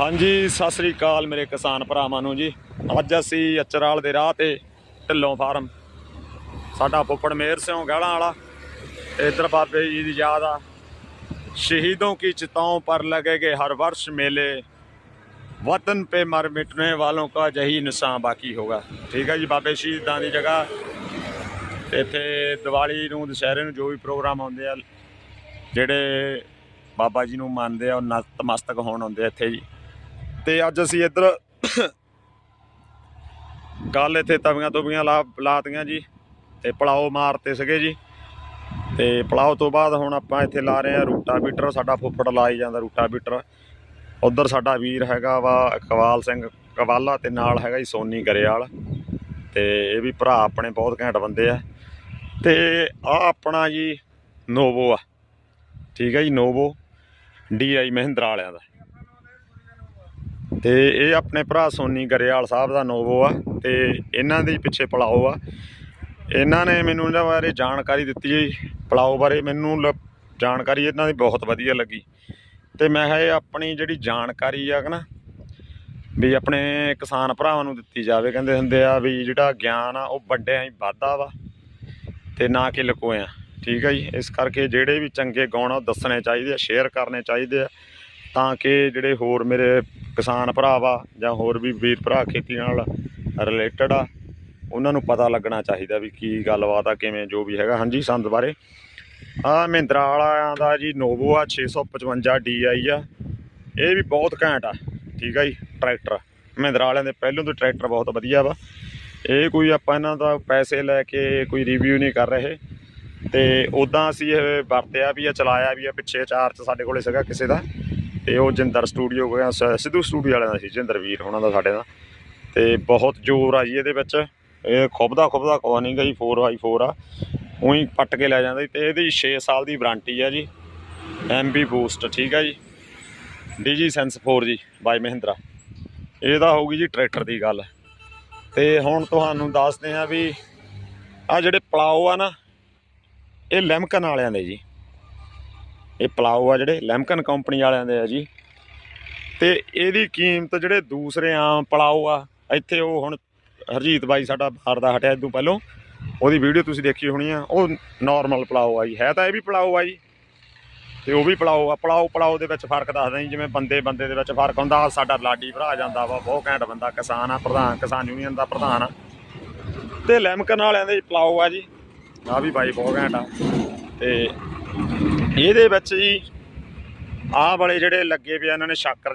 ਹਾਂਜੀ, ਸਤਿ ਸ੍ਰੀ ਅਕਾਲ ਮੇਰੇ ਕਿਸਾਨ ਭਰਾਵਾਂ ਨੂੰ ਜੀ। ਅੱਜ ਅਸੀਂ ਅਚਰਾਲ ਦੇ ਰਾਹ ਤੇ ਢਿੱਲੋਂ ਫਾਰਮ। ਸਾਡਾ ਪੁੱਪੜ ਮੇਰ ਸਿੰਘ ਗਹਿਲਾਂ ਵਾਲਾ ਇਧਰ ਬਾਬੇ ਜੀ ਦੀ ਯਾਦ ਆ। ਸ਼ਹੀਦੋਂ ਕੀ ਚਿਤਾਓਂ ਪਰ ਲਗੇਗੇ ਹਰ ਵਰਸ਼ ਮੇਲੇ। ਵਤਨ ਪੇ ਮਰ ਮਿਟਨੇ ਵਾਲੋਂ ਕਾ ਜਹੀ ਨਿਸ਼ਾਂ ਬਾਕੀ ਹੋਗਾ। ਠੀਕ ਹੈ ਜੀ ਬਾਬੇ ਸ਼ਹੀਦਾਂ ਦੀ ਜਗ੍ਹਾ। ਇੱਥੇ ਦੀਵਾਲੀ ਨੂੰ, ਦੁਸ਼ਹਿਰੇ ਨੂੰ ਜੋ ਵੀ ਪ੍ਰੋਗਰਾਮ ਆਉਂਦੇ ਆ, ਜਿਹੜੇ ਬਾਬਾ ਜੀ ਨੂੰ ਮੰਨਦੇ ਆ, ਉਹ ਨਤਮਸਤਕ ਹੋਣ ਆਉਂਦੇ ਇੱਥੇ ਜੀ। ਤੇ ਅੱਜ ਅਸੀਂ ਇੱਧਰ ਗੱਲ ਇੱਥੇ ਤਵੀਆਂ ਤੋਵੀਆਂ ਲਾ ਲਾਤੀਆਂ ਜੀ ਤੇ ਪਲਾਓ ਮਾਰਤੇ ਸੀਗੇ ਜੀ। ਤੇ ਪਲਾਓ ਤੋਂ ਬਾਅਦ ਹੁਣ ਆਪਾਂ ਇੱਥੇ ਲਾ ਰਹੇ ਆ ਰੂਟਾ ਬੀਟਰ ਸਾਡਾ ਫੁੱਫੜ ਲਾਈ ਜਾਂਦਾ ਰੂਟਾ ਬੀਟਰ ਉਧਰ ਸਾਡਾ ਵੀਰ ਹੈਗਾ ਵਾ ਇਕਬਾਲ ਸਿੰਘ ਕਵਾਲਾ ਤੇ ਨਾਲ ਹੈਗਾ ਜੀ ਸੋਨੀ ਗਰੇਵਾਲ। ਤੇ ਇਹ ਵੀ ਭਰਾ ਆਪਣੇ ਬਹੁਤ ਘੈਂਟ ਬੰਦੇ ਆ। ਤੇ ਆ ਆਪਣਾ ਜੀ ਨੋਵੋ ਆ। ਠੀਕ ਹੈ ਜੀ, ਨੋਵੋ ਡੀਆਈ ਮਹਿੰਦਰਾ ਵਾਲਿਆਂ ਦਾ। ਤੇ ਇਹ ਆਪਣੇ ਭਰਾ ਸੋਨੀ ਗਰੇਵਾਲ ਸਾਹਿਬ ਦਾ ਨੋਵੋ ਆ ਤੇ ਇਹਨਾਂ ਦੇ ਪਿੱਛੇ ਪਲਾਓ ਆ। ਇਹਨਾਂ ਨੇ ਮੈਨੂੰ ਇਹਨਾਂ ਬਾਰੇ ਜਾਣਕਾਰੀ ਦਿੱਤੀ ਜੀ, ਪਲਾਓ ਬਾਰੇ ਮੈਨੂੰ ਲ- ਜਾਣਕਾਰੀ ਇਹਨਾਂ ਦੀ ਬਹੁਤ ਵਧੀਆ ਲੱਗੀ। ਤੇ ਮੈਂ ਇਹ ਆਪਣੀ ਜਿਹੜੀ ਜਾਣਕਾਰੀ ਆ ਨਾ ਵੀ ਆਪਣੇ ਕਿਸਾਨ ਭਰਾਵਾਂ ਨੂੰ ਦਿੱਤੀ ਜਾਵੇ, ਕਹਿੰਦੇ ਹੁੰਦੇ ਆ ਵੀ ਜਿਹੜਾ ਗਿਆਨ ਆ ਉਹ ਵੱਡਿਆਂ ਹੀ ਵਾਧਾ ਵਾ ਤੇ ਨਾ ਕਿ ਲਕੋਇਆ। ਠੀਕ ਆ ਜੀ, ਇਸ ਕਰਕੇ ਜਿਹੜੇ ਵੀ ਚੰਗੇ ਗਾਉਣ ਆ ਉਹ ਦੱਸਣੇ ਚਾਹੀਦੇ ਆ ਸ਼ੇਅਰ ਕਰਨੇ ਚਾਹੀਦੇ ਆ। ਤਾਂ ਕਿ ਜਿਹੜੇ ਹੋਰ ਮੇਰੇ ਕਿਸਾਨ ਭਰਾ ਵਾ ਜਾਂ ਹੋਰ ਵੀ ਵੀਰ ਭਰਾ ਖੇਤੀ ਨਾਲ ਰਿਲੇਟਡ ਆ, ਉਹਨਾਂ ਨੂੰ ਪਤਾ ਲੱਗਣਾ ਚਾਹੀਦਾ ਵੀ ਕੀ ਗੱਲਬਾਤ ਆ, ਕਿਵੇਂ ਜੋ ਵੀ ਹੈਗਾ। ਹਾਂਜੀ, ਸੰਦ ਬਾਰੇ। ਆ ਮਹਿੰਦਰਾ ਵਾਲਿਆਂ ਦਾ ਜੀ ਨੋਵੋ ਆ 655 DI ਆ। ਇਹ ਵੀ ਬਹੁਤ ਘੈਂਟ ਆ, ਠੀਕ ਆ ਜੀ, ਟਰੈਕਟਰ। ਮਹਿੰਦਰਾ ਵਾਲਿਆਂ ਦੇ ਪਹਿਲੋਂ ਤੋਂ ਟਰੈਕਟਰ ਬਹੁਤ ਵਧੀਆ ਵਾ। ਇਹ ਕੋਈ ਆਪਾਂ ਇਹਨਾਂ ਦਾ ਪੈਸੇ ਲੈ ਕੇ ਕੋਈ ਰਿਵਿਊ ਨਹੀਂ ਕਰ ਰਹੇ। ਤੇ ਉਦਾਂ ਅਸੀਂ ਇਹ ਵਰਤਿਆ ਵੀ ਆ, ਚਲਾਇਆ ਵੀ ਆ, ਪਿੱਛੇ ਚਾਰਜ ਸਾਡੇ ਕੋਲੇ ਸੀਗਾ ਕਿਸੇ ਦਾ। ਤੇ ਉਹ ਜਿੰਦਰ ਸਟੂਡੀਓ ਗਿਆ ਸ- ਸਿੱਧੂ ਸਟੂਡੀਓ ਵਾਲਿਆਂ ਦਾ ਸੀ ਜਿੰਦਰ ਵੀਰ ਉਹਨਾਂ ਦਾ ਸਾਡੇ ਦਾ। ਤੇ ਬਹੁਤ ਜ਼ੋਰ ਆ ਜੀ ਇਹਦੇ ਵਿੱਚ। ਇਹ ਖੁਬਦਾ ਖੁੱਬਦਾ ਕੋਈ ਨਹੀਂ ਗਈ 4x4 ਆ। ਉਹੀ ਪੱਟ ਕੇ ਲੈ ਜਾਂਦਾ ਜੀ, ਤੇ ਇਹਦੀ 6 ਸਾਲ ਦੀ ਵਾਰੰਟੀ ਆ ਜੀ। ਐਮਬੀ ਬੂਸਟ ਠੀਕ ਆ ਜੀ। ਡੀਜੀ ਸੈਂਸ 4 ਜੀ, ਬਾਈ ਮਹਿੰਦਰਾ। ਇਹਦਾ ਹੋਊਗੀ ਜੀ ਟਰੈਕਟਰ ਦੀ ਗੱਲ। ਤੇ ਹੁਣ ਤੁਹਾਨੂੰ ਦੱਸਦੇ ਆ ਵੀ ਆ ਜਿਹੜੇ ਪਲਾਓ ਆ ਨਾ, ਇਹ ਲੈਮਕਨ ਵਾਲਿਆਂ ਦੇ ਜੀ। ਇਹ ਪਲਾਓ ਆ ਜਿਹੜੇ ਲੈਮਕਨ ਕੰਪਨੀ ਵਾਲਿਆਂ ਦੇ ਆ ਜੀ। ਤੇ ਇਹਦੀ ਕੀਮਤ ਜਿਹੜੇ ਦੂਸਰੇ ਆਮ ਪਲਾਓ ਆ, ਇੱਥੇ ਉਹ ਹੁਣ ਹਰਜੀਤ ਬਾਈ ਸਾਡਾ ਬਾਹਰ ਦਾ ਹਟਿਆ ਇਦੋਂ ਪਹਿਲੋਂ। ਉਹਦੀ ਵੀਡੀਓ ਤੁਸੀਂ ਦੇਖੀ ਹੋਣੀ ਆ, ਉਹ ਨਾਰਮਲ ਪਲਾਓ ਆ ਜੀ। ਹੈ ਤਾਂ ਇਹ ਵੀ ਪਲਾਓ ਆ ਜੀ। ਤੇ ਉਹ ਵੀ ਪਲਾਓ ਆ। ਪਲਾਓ ਪਲਾਓ ਦੇ ਵਿੱਚ ਫ਼ਰਕ ਦੱਸਦਾ ਜੀ, ਜਿਵੇਂ ਬੰਦੇ ਬੰਦੇ ਦੇ ਵਿੱਚ ਫ਼ਰਕ ਹੁੰਦਾ ਸਾਡਾ ਲਾਡੀ ਭਰਾ ਜਾਂਦਾ ਵਾ, ਬਹੁਤ ਘੈਂਟ ਬੰਦਾ, ਕਿਸਾਨ ਆ, ਪ੍ਰਧਾਨ, ਕਿਸਾਨ ਯੂਨੀਅਨ ਦਾ ਪ੍ਰਧਾਨ ਆ। ਤੇ ਲੈਮਕਨ ਵਾਲਿਆਂ ਦੇ ਪਲਾਓ ਆ ਜੀ। ਆ ਵੀ ਬਾਈ ਬਹੁਤ ਘੈਂਟ ਆ। ਤੇ ਇਹਦੇ ਵਿੱਚ ਜੀ ਆਹ ਵਾਲੇ ਜਿਹੜੇ ਲੱਗੇ ਪਿਆ ਇਹਨਾਂ ਨੇ ਸ਼ਾਕਰ